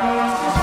Música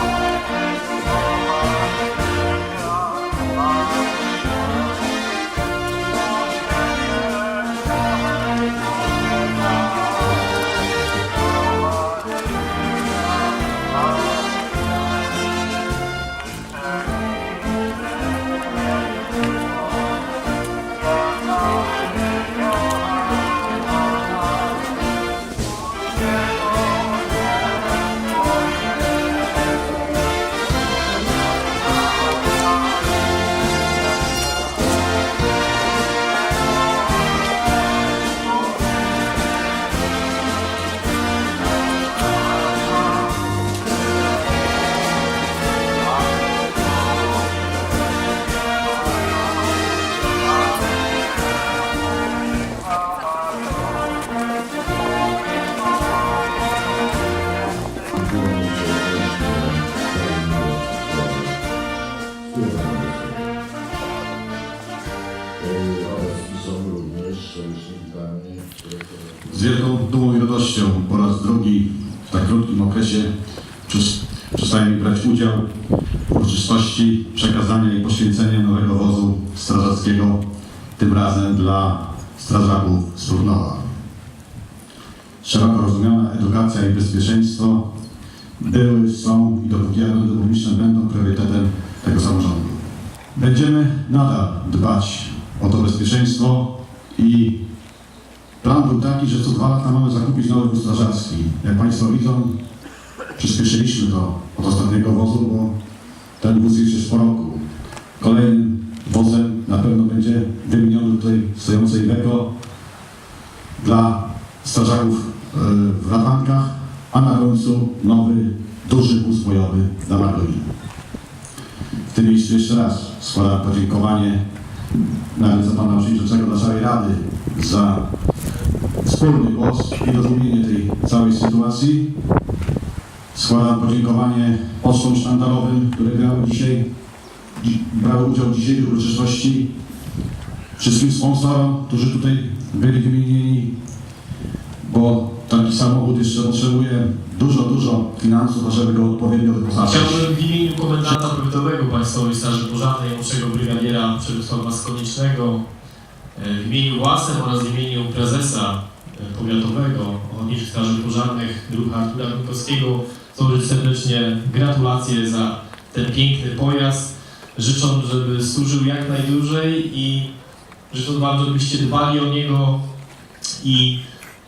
z wielką dumą i radością po raz drugi w tak krótkim okresie przestaje brać udział w uroczystości przekazania i poświęcenia nowego wozu strażackiego, tym razem dla strażaków z Turnowa. Szeroko rozumiana edukacja i bezpieczeństwo były, są i dopóki ja będę publiczny, będą priorytetem tego samorządu. Będziemy nadal dbać o to bezpieczeństwo i plan był taki, że co dwa lata mamy zakupić nowy wóz strażacki. Jak Państwo widzą, przyspieszyliśmy to od ostatniego wozu, bo ten wóz już jest po roku. Kolejnym wozem na pewno będzie wymieniony tutaj stojącej Beko dla strażaków e, w Radankach, a na końcu nowy, duży wóz bojowy dla Margoliny. W tym miejscu jeszcze raz składam podziękowanie na ręce Pana Przewodniczącego całej Rady za wspólny głos i rozumienie tej całej sytuacji. Składam podziękowanie posłom sztandarowym, które brały dzisiaj, dzi- brały udział w dzisiejszej uroczystości, wszystkim sponsorom, którzy tutaj byli wymienieni, bo taki samochód jeszcze potrzebuje dużo, dużo finansów, ażeby go odpowiednio wyposażyć. Chciałbym w imieniu komendanta powiatowego Państwowej Straży Pożarnej, młodszego brygadiera Przemysława Skonicznego, e, w imieniu własnym oraz w imieniu prezesa powiatowego Ochotniczych Straży Pożarnych druha Artura Minkowskiego złożyć serdecznie gratulacje za ten piękny pojazd, życząc, żeby służył jak najdłużej i życząc Wam, żebyście dbali o niego i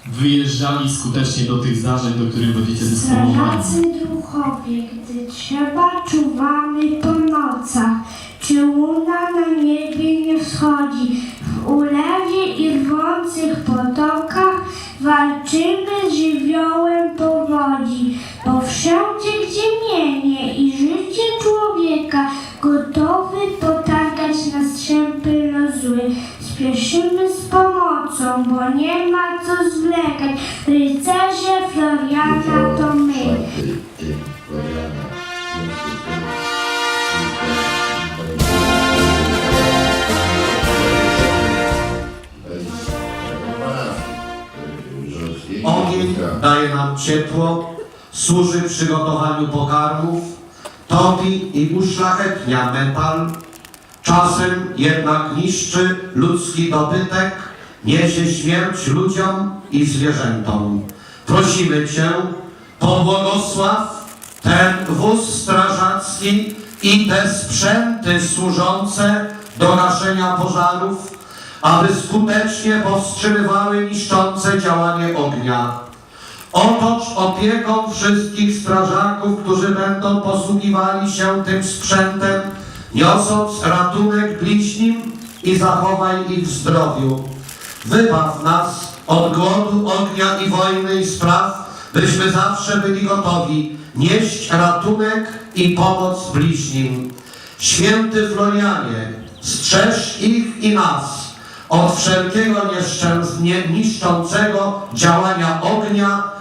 wyjeżdżali skutecznie do tych zdarzeń, do których będziecie dysponowali. Strażacy duchowie, gdy trzeba, czuwamy po nocach. Czy łuna na niebie nie wschodzi? W potokach walczymy z żywiołem powodzi. Bo wszędzie, gdzie mienie i życie człowieka, gotowy potargać na strzępy lozły. Spieszymy z pomocą, bo nie ma co zwlekać. Rycerze Floriana daje nam ciepło, służy przygotowaniu pokarmów, topi i uszlachetnia metal, czasem jednak niszczy ludzki dobytek, niesie śmierć ludziom i zwierzętom. Prosimy Cię, pobłogosław ten wóz strażacki i te sprzęty służące do gaszenia pożarów, aby skutecznie powstrzymywały niszczące działanie ognia. Otocz opieką wszystkich strażaków, którzy będą posługiwali się tym sprzętem, niosąc ratunek bliźnim i zachowaj ich w zdrowiu. Wybaw nas od głodu, ognia i wojny i spraw, byśmy zawsze byli gotowi nieść ratunek i pomoc bliźnim. Święty Florianie, strzeż ich i nas od wszelkiego niszczącego działania ognia